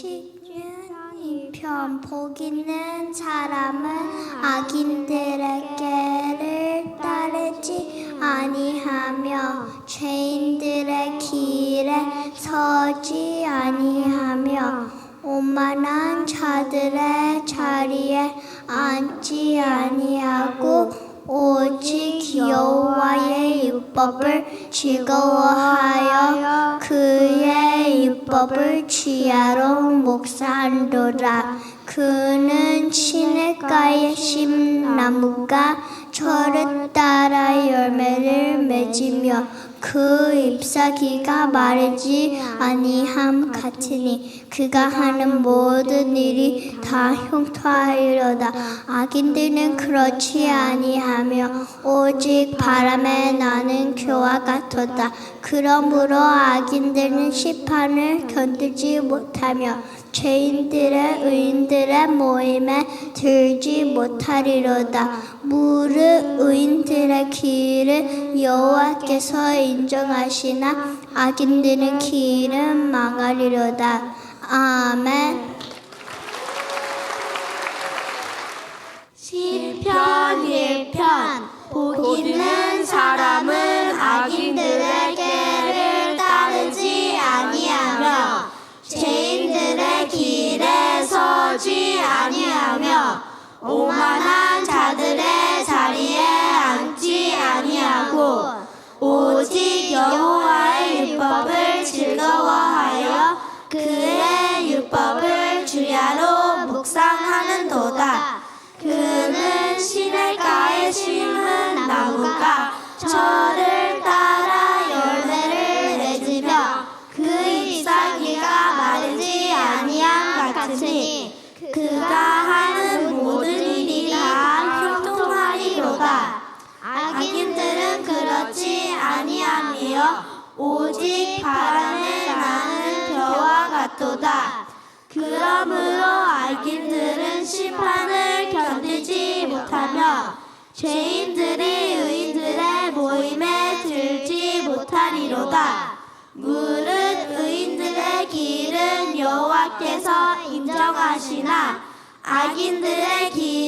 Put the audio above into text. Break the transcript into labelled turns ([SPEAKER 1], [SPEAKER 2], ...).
[SPEAKER 1] 시편 복 있는 사람은 악인들의 길을 따르지 아니하며 죄인들의 길에 서지 아니하며 오만한 자들의 자리에 앉지 아니하고 오직 여호와의 율법을 즐거워하여 율법을 취하로 묵상하노라 그는 시냇가에 심 나무가 철을 따라 열매를 맺으며 그 잎사귀가 마르지 아니함 같으니 그가 하는 모든 일이 다 형통하리로다. 악인들은 그렇지 아니하며 오직 바람에 나는 교와 같도다 그러므로 악인들은 심판을 견디지 못하며 죄인들의 의인들의 모임에 들지 못하리로다. 무릇 의인들의 길을 여호와께서 인정하시나 악인들의 길은 망하리로다. 아멘.
[SPEAKER 2] 시편 1편 복 있는 사람은 서지 아니하며 오만한 자들의 자리에 앉지 아니하고 오직 여호와의 율법을 즐거워하여 그의 율법을 주야로 묵상하는도다. 아니요 오직 바람에 나는 겨와 같도다. 그러므로 악인들은 심판을 견디지 못하며 죄인들이 의인들의 모임에 들지 못하리로다. 무릇 의인들의 길은 여호와께서 인정하시나 악인들의 길